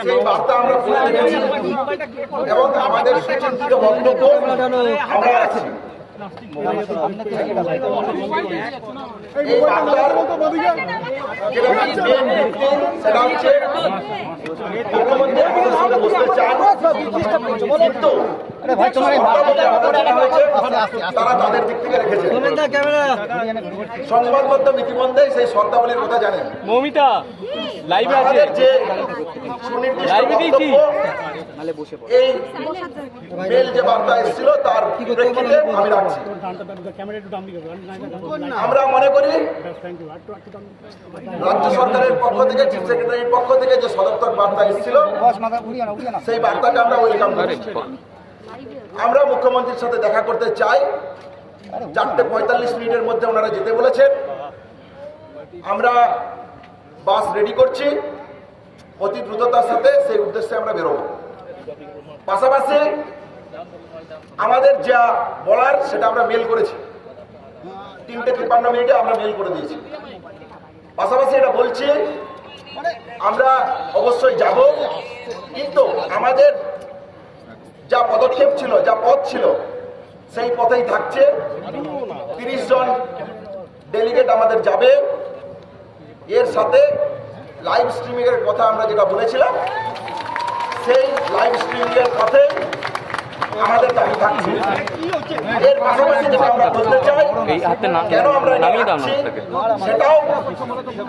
সেই বার্তা আমরা পড়ে দেখেছি এবং আমাদের সুচিন্তিত বক্তব্য আমরা আছি সেটা হচ্ছে কিন্তু শর্তাবলী আমাদের জানা হয়েছে, তারা তাদের দিক থেকে রেখেছে। সংবাদ মাধ্যম ইতিমধ্যেই সেই শর্তাবলীর কথা জানেন। মৌমিতা লাইভে আছে। যে লাইভে দিয়েছি। এই মেল যে বার্তা এসেছিল তার প্রেক্ষিতে আমি রাখছি। আমরা মনে করি রাজ্য সরকারের পক্ষ থেকে চিফ সেক্রেটারির পক্ষ থেকে যে সদর্থক বার্তা এসেছিল সেই বার্তাটা আমরা ওয়েলকাম করি আমরা মুখ্যমন্ত্রীর সাথে দেখা করতে চাই। চারটে পঁয়তাল্লিশ মিনিটের মধ্যে ওনারা যেতে বলেছেন। আমরা বাস রেডি করছি। অতি দ্রুততার সাথে সেই উদ্দেশ্যে আমরা বেরোবো। পাশাপাশি আমাদের যা বলার সেটা আমরা মেল করেছি। তিনটে তিপ্পান্ন মিনিটে আমরা মেল করে দিয়েছি। পাশাপাশি এটা বলছি, আমরা অবশ্যই যাব। কিন্তু আমাদের যা পদক্ষেপ ছিল যা পথ ছিল সেই পথেই থাকছে। তিরিশ জন ডেলিগেট আমাদের যাবে। এর সাথে লাইভ স্ট্রিমিং এর কথা আমরা যেটা বলেছিলাম সেই লাইভ স্ট্রিমিং এর পথে আমাদের দাবি থাকছে। এর পাশাপাশি যেটা আমরা বলতে চাই কেন আমরা নামিয়ে। সেটাও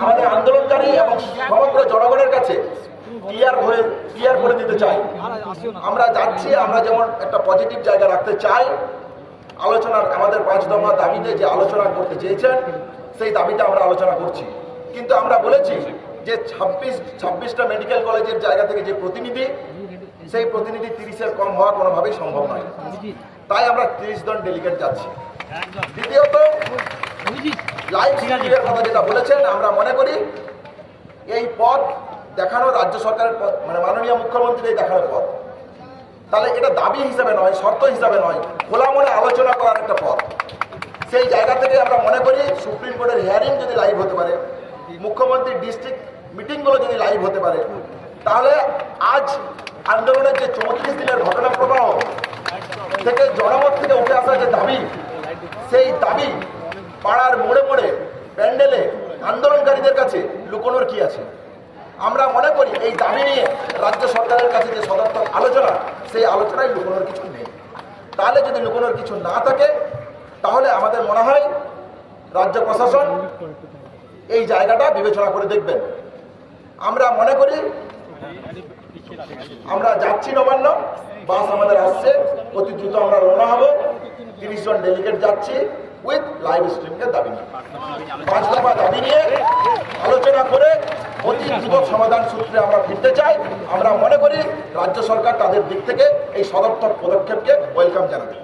আমাদের আন্দোলনকারী এবং সমগ্র জনগণের কাছে ক্লিয়ার হয়ে ক্লিয়ার করে দিতে চাই। আমরা যাচ্ছি আমরা যেমন একটা পজিটিভ জায়গা রাখতে চাই আলোচনার আমাদের পাঁচ দফা দাবিতে যে আলোচনা করতে চেয়েছেন সেই দাবিতে আমরা আলোচনা করছি। কিন্তু আমরা বলেছি যে ছাব্বিশ ছাব্বিশটা মেডিকেল কলেজের জায়গা থেকে যে প্রতিনিধি সেই প্রতিনিধি তিরিশের কম হওয়া কোনোভাবেই সম্ভব নয়। তাই আমরা তিরিশ জন ডেলিগেট যাচ্ছি। দ্বিতীয়ত লাইভ কথা যেটা বলেছেন আমরা মনে করি এই পথ দেখানো রাজ্য সরকারের পথ মানে মাননীয় মুখ্যমন্ত্রী এই দেখানোর পথ। তাহলে এটা দাবি হিসাবে নয়, শর্ত হিসাবে নয় খোলা মনে আলোচনা করার একটা পথ। সেই জায়গা থেকে আমরা মনে করি সুপ্রিম কোর্টের হিয়ারিং যদি লাইভ হতে পারে, মুখ্যমন্ত্রীর ডিস্ট্রিক্ট মিটিংগুলো যদি লাইভ হতে পারে, তাহলে আজ আন্দোলনের যে চৌত্রিশ দিনের ঘটনা প্রবাহ থেকে জনমত থেকে উঠে আসা যে দাবি, সেই দাবি পাড়ার মোড়ে মোড়ে, প্যান্ডেলে আন্দোলনকারীদের কাছে লুকোনোর কি আছে? আমরা মনে করি এই দাবি নিয়ে রাজ্য সরকারের কাছে যে সদর্থক আলোচনা, সেই আলোচনায় লুকোনোর কিছু নেই। তাহলে যদি লুকোনোর কিছু না থাকে, তাহলে আমাদের মনে হয় রাজ্য প্রশাসন এই জায়গাটা বিবেচনা করে দেখবেন। আমরা মনে করি আমরা যাচ্ছি নবান্ন, বাস আমাদের আসছে, অতি দ্রুত আমরা রওনা হব। তিরিশ জন ডেলিগেট যাচ্ছি উইথ লাইভ স্ট্রিমকে দাবি নিয়ে। পাঁচ দফা দাবি নিয়ে আলোচনা করে অতি দ্রুত সমাধান সূত্রে আমরা ফিরতে চাই। আমরা মনে করি রাজ্য সরকার তাদের দিক থেকে এই সদর্থক পদক্ষেপকে ওয়েলকাম জানাবে।